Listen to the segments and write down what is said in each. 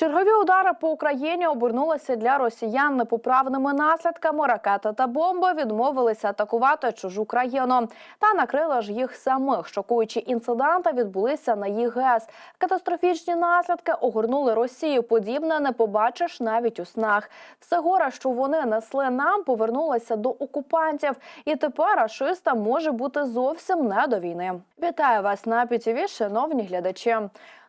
Чергові удари по Україні обернулися для росіян непоправними наслідками. Ракети та бомби відмовилися атакувати чужу країну та накрили ж їх самих. Шокуючі інциденти відбулися на їх. Катастрофічні наслідки огорнули Росію. Подібне не побачиш навіть у снах. Все горе, що вони несли нам, повернулося до окупантів, і тепер рашистам може бути зовсім не до війни. Вітаю вас на ПІТІВІ, шановні глядачі.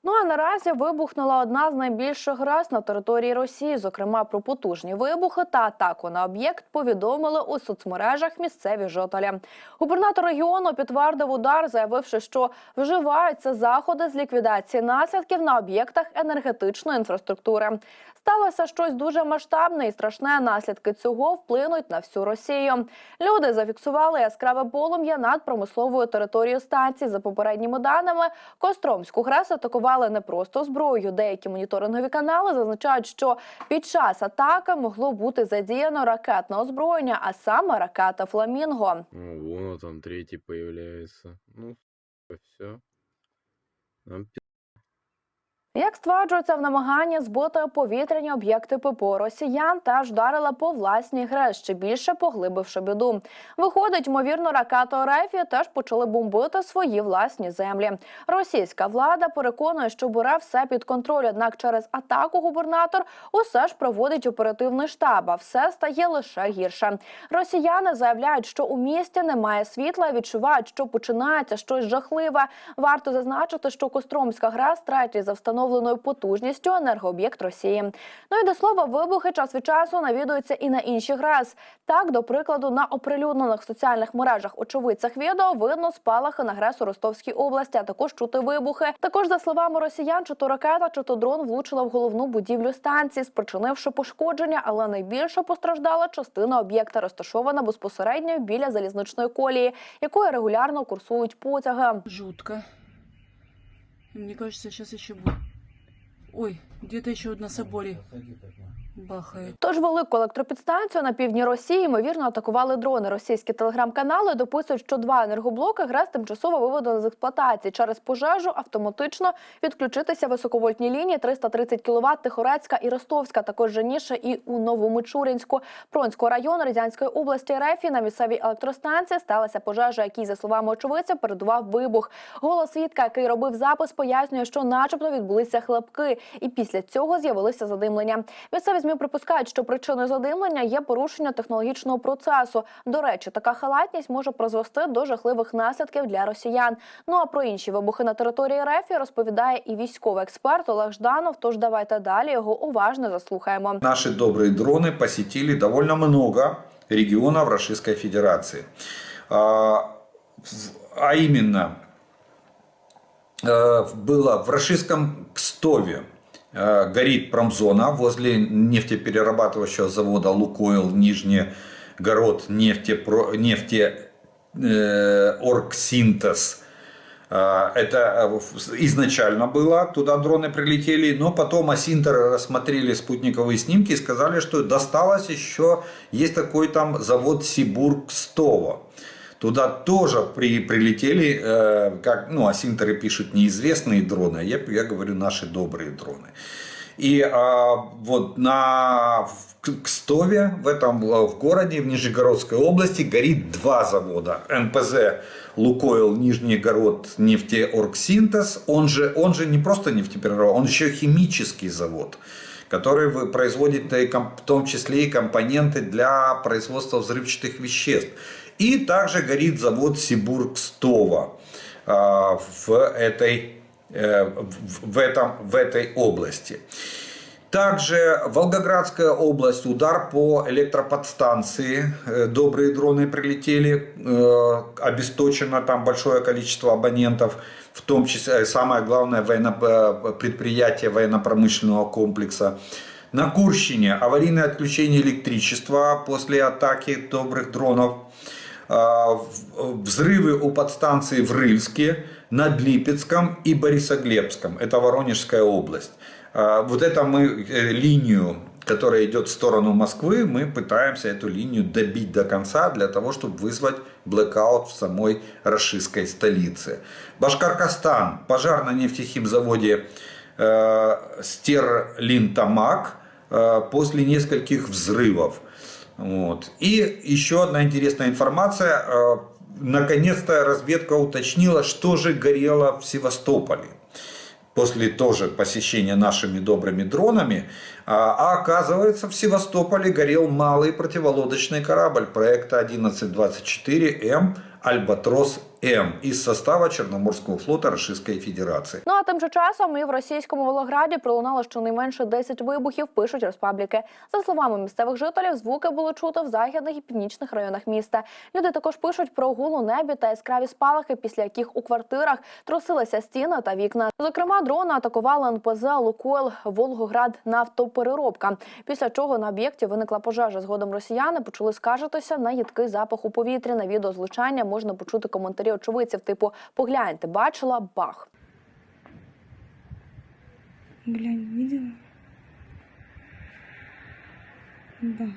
Ну а наразі вибухнула одна з найбільших ГРАЗ на території Росії. Зокрема, про потужні вибухи та атаку на об'єкт повідомили у соцмережах місцеві жителі. Губернатор регіону підтвердив удар, заявивши, що вживаються заходи з ліквідації наслідків на об'єктах енергетичної інфраструктури. Сталося щось дуже масштабне і страшне. Наслідки цього вплинуть на всю Росію. Люди зафіксували яскраве полум'я над промисловою територією станції. За попередніми даними, Костромську ГРЕС атакували не просто зброєю. Деякі моніторингові канали зазначають, що під час атаки могло бути задіяно ракетне озброєння, а саме ракета Фламінго. Ну, вон там третій появляється. Ну, все. Нам Як стверджується в намаганні збити повітряні об'єкти ППО росіян, теж вдарила по власній ГРЕС, ще більше поглибивши біду. Виходить, ймовірно, ракети РФ теж почали бомбити свої власні землі. Російська влада переконує, що бере все під контроль. Однак через атаку губернатор усе ж проводить оперативний штаб. А все стає лише гірше. Росіяни заявляють, що у місті немає світла відчувають, що починається щось жахливе. Варто зазначити, що Костромська ГРЕС третій за встановленою потужністю енергооб'єкт Росії. Ну і до слова, вибухи час від часу навідуються і на інші ГРЕС. Так, до прикладу, на оприлюднених соціальних мережах очевидцях відео видно спалахи на ГРЕС у Ростовській області, а також чути вибухи. Також за словами росіян, чи то ракета, чи то дрон влучила в головну будівлю станції, спричинивши пошкодження, але найбільше постраждала частина об'єкта, розташована безпосередньо біля залізничної колії, якою регулярно курсують потяги. Жутко. Мне кажется, сейчас еще будет. Ой, где-то еще одна соборе бахает. Тож велику електропідстанцію на півдні Росії ймовірно атакували дрони. Російські телеграм-канали дописують, що два енергоблоки ГРЕС тимчасово виведено з експлуатації. Через пожежу автоматично відключитися високовольтні лінії 330 кВт Тихорецька і Ростовська. Також раніше і у Новомичуринську Пронського району Рязанської області РФ на місцевій електростанції сталася пожежа, якій, за словами очевидців, передував вибух. Голос свідка, який робив запис, пояснює, що, начебто, відбулися хлопки, і після цього з'явилися задимлення. Місцеві змі припускають, що причиною задимлення є порушення технологічного процесу. До речі, така халатність може призвести до жахливих наслідків для росіян. Ну а про інші вибухи на території РФ розповідає і військовий експерт Олег Жданов. Тож давайте далі його уважно заслухаємо. Наши добрые дроны посетили довольно много регионов Российской Федерации. А, в- а именно, э, было в Рашистском Кстове э, горит промзона возле нефтеперерабатывающего завода «Лукойл» Нижнегород нефтепро, нефте э, Оргсинтез. Это э, в- изначально было, туда дроны прилетели, но потом Асинтеры рассмотрели спутниковые снимки и сказали, что досталось еще, есть такой там завод Сибург-Стово. Туда тоже при, прилетели, э, как, ну, Асинтеры пишут неизвестные дроны, а я, я говорю наши добрые дроны. И а, вот на в Кстове, в этом э, в городе, в Нижегородской области, горит два завода. НПЗ Лукойл Нижнегород нефтеоргсинтез, он же, он же не просто нефтеперерабатыватель, он еще химический завод который производит э, в том числе и компоненты для производства взрывчатых веществ. И также горит завод Сибургстова в этой, э, в, этом, в этой области. Также Волгоградская область, удар по электроподстанции, Э, добрые дроны прилетели, э, обесточено там большое количество абонентов, в том числе самое главное военно- предприятие военно-промышленного комплекса. На Курщине аварийное отключение электричества после атаки добрых дронов. А, Взрывы у подстанции в Рыльске, над Липецком и Борисоглебском. Это Воронежская область. А, Вот это мы э, линию, которая идет в сторону Москвы, мы пытаемся эту линию добить до конца для того, чтобы вызвать блэкаут в самой российской столице. Башкоркостан. Пожар на нефтехимзаводе э, Стерлинтамак э, после нескольких взрывов. Вот. И еще одна интересная информация. Э, Наконец-то разведка уточнила, что же горело в Севастополе после тоже посещения нашими добрыми дронами. А, а оказывается, в Севастополе горел малый противолодочный корабль проекта 1124М «Альбатрос-М» из состава Черноморского флота Российской Федерации. Ну а тим же часом і в російському Волграді пролунало щонайменше 10 вибухів. Пишуть республіки. За словами місцевих жителів, звуки було чути в західних і північних районах міста. Люди також пишуть про гул у небі та яскраві спалахи, після яких у квартирах трусилися стіни та вікна. Зокрема, дрони атакували НПЗ Лукойл Волгоград нафтопереробка. Після чого на об'єкті виникла пожежа. Згодом росіяни почали скаржитися на їдкий запах у повітрі. На відео злучання можна почути коментарі очевидців, типу Погляньте, бачила бах. Глянь, видела? Бах.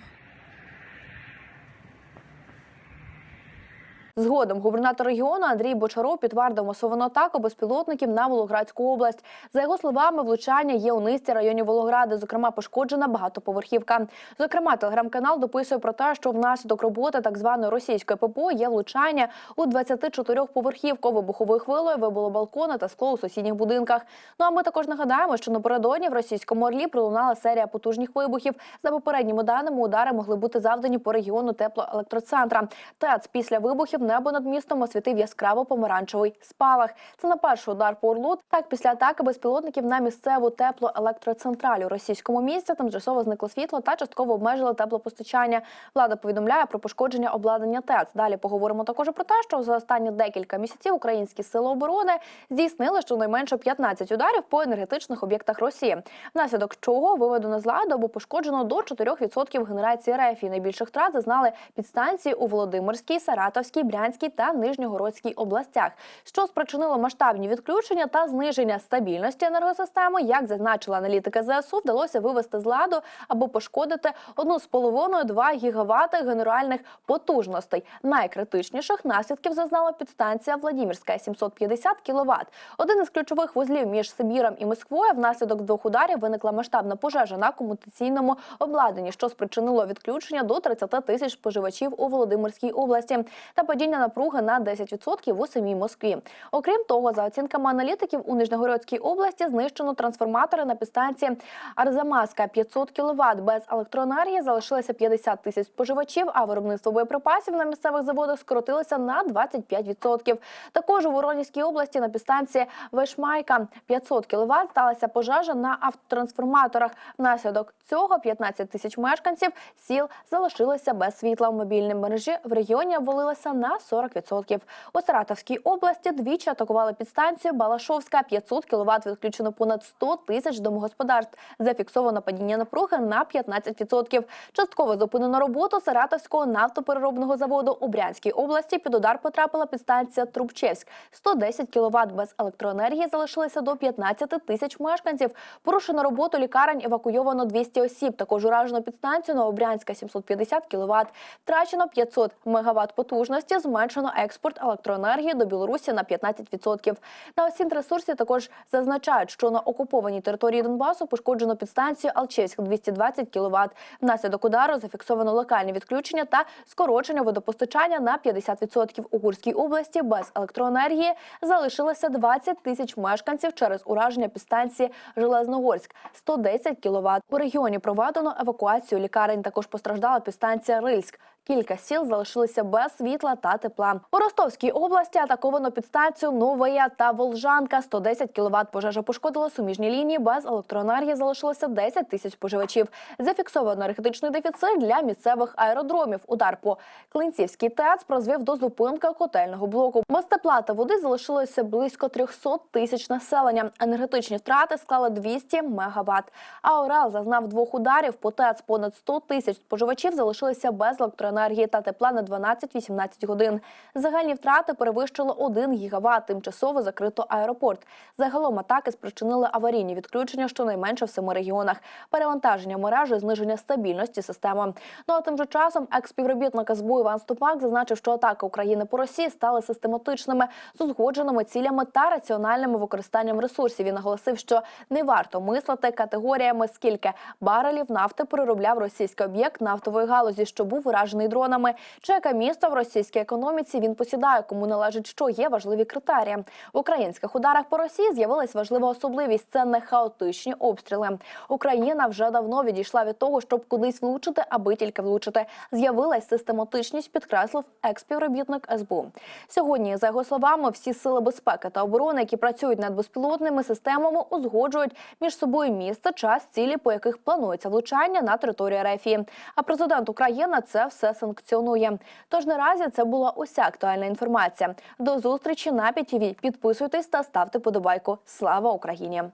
Згодом губернатор регіону Андрій Бочаров підтвердив масовану атаку безпілотників на Волгоградську область. За його словами, влучання є у низці районів Волгогради. Зокрема, пошкоджена багатоповерхівка. Зокрема, телеграм-канал дописує про те, що внаслідок роботи так званої російської ППО є влучання у 24 поверхівку. Вибуховою хвилою вибуло балкони та скло у сусідніх будинках. Ну а ми також нагадаємо, що напередодні в російському орлі пролунала серія потужних вибухів. За попередніми даними, удари могли бути завдані по регіону теплоелектроцентра. ТЕЦ після вибухів небо над містом освітив яскраво помаранчевий спалах. Це не перший удар по орлу. Так, після атаки безпілотників на місцеву теплоелектроцентраль у російському місті тимчасово зникло світло та частково обмежили теплопостачання. Влада повідомляє про пошкодження обладнання ТЕЦ. Далі поговоримо також про те, що за останні декілька місяців українські сили оборони здійснили щонайменше 15 ударів по енергетичних об'єктах Росії, внаслідок чого виведено з ладу або пошкоджено до 4% генерації РФ. І найбільших втрат зазнали підстанції у Володимирській, Саратовській, Брянській та Нижньогородській областях, що спричинило масштабні відключення та зниження стабільності енергосистеми. Як зазначила аналітика ЗСУ, вдалося вивести з ладу або пошкодити 1,5-2 гігавати генеральних потужностей. Найкритичніших наслідків зазнала підстанція Владимирська 750 кВт. Один із ключових вузлів між Сибіром і Москвою внаслідок двох ударів виникла масштабна пожежа на комутаційному обладнанні, що спричинило відключення до 30 тисяч споживачів у Володимирській області та падіння напруги на 10% у самій Москві. Окрім того, за оцінками аналітиків, у Нижньогородській області знищено трансформатори на підстанції Арзамаска 500 кВт. Без електроенергії залишилося 50 тисяч споживачів, а виробництво боєприпасів на місцевих заводах скоротилося на 25%. Також у Воронезькій області на підстанції Вешмайка 500 кВт сталася пожежа на автотрансформаторах. Внаслідок цього 15 тисяч мешканців сіл залишилися без світла. Мобільні мережі в регіоні обвалилися на 40%. У Саратовській області двічі атакували підстанцію Балашовська. 500 кВт відключено понад 100 тисяч домогосподарств. Зафіксовано падіння напруги на 15%. Частково зупинено роботу Саратовського нафтопереробного заводу у Брянській області. Під удар потрапила підстанція Трубчевськ. 110 кВт без електроенергії залишилися до 15 тисяч мешканців. Порушено роботу лікарень, евакуйовано 200 осіб. Також уражено підстанцію Новобрянська 750 кВт. Втрачено 500 МВт потужності. Зменшено експорт електроенергії до Білорусі на 15%. На Осінтресурсі також зазначають, що на окупованій території Донбасу пошкоджено підстанцію Алчевськ 220 кВт. Внаслідок удару зафіксовано локальні відключення та скорочення водопостачання на 50%. У Курській області без електроенергії залишилося 20 тисяч мешканців через ураження підстанції Железногорськ 110 кВт. У регіоні проведено евакуацію лікарень. Також постраждала підстанція Рильськ. Кілька сіл залишилися без світла та тепла. У Ростовській області атаковано підстанцію Новая та Волжанка. 110 кВт пожежа пошкодила суміжні лінії. Без електроенергії залишилося 10 тисяч споживачів. Зафіксовано енергетичний дефіцит для місцевих аеродромів. Удар по Клинцівській ТЕЦ призвів до зупинки котельного блоку. Без тепла та води залишилося близько 300 тисяч населення. Енергетичні втрати склали 200 мегаватт. А Орел зазнав двох ударів по ТЕЦ. Понад 100 тисяч споживачів залишилися без електроенергії електроенергії та тепла на 12-18 годин. Загальні втрати перевищили 1 гігават. Тимчасово закрито аеропорт. Загалом атаки спричинили аварійні відключення щонайменше в семи регіонах, перевантаження мережі, зниження стабільності системи. Ну а тим же часом експівробітник СБУ Іван Ступак зазначив, що атаки України по Росії стали систематичними з узгодженими цілями та раціональним використанням ресурсів. Він наголосив, що не варто мислити категоріями, скільки барелів нафти переробляв російський об'єкт нафтової галузі, що був уражений дронами, чи яке місто в російській економіці він посідає, кому належить що є важливі критерії. В українських ударах по Росії з'явилась важлива особливість це не хаотичні обстріли. Україна вже давно відійшла від того, щоб кудись влучити, аби тільки влучити. З'явилась систематичність, підкреслив експівробітник СБУ. Сьогодні, за його словами, всі сили безпеки та оборони, які працюють над безпілотними системами, узгоджують між собою місце, час, цілі, по яких планується влучання на територію РФ. А президент України це все санкціонує. Тож наразі це була уся актуальна інформація. До зустрічі на ПІТІВІ. Підписуйтесь та ставте подобайку. Слава Україні!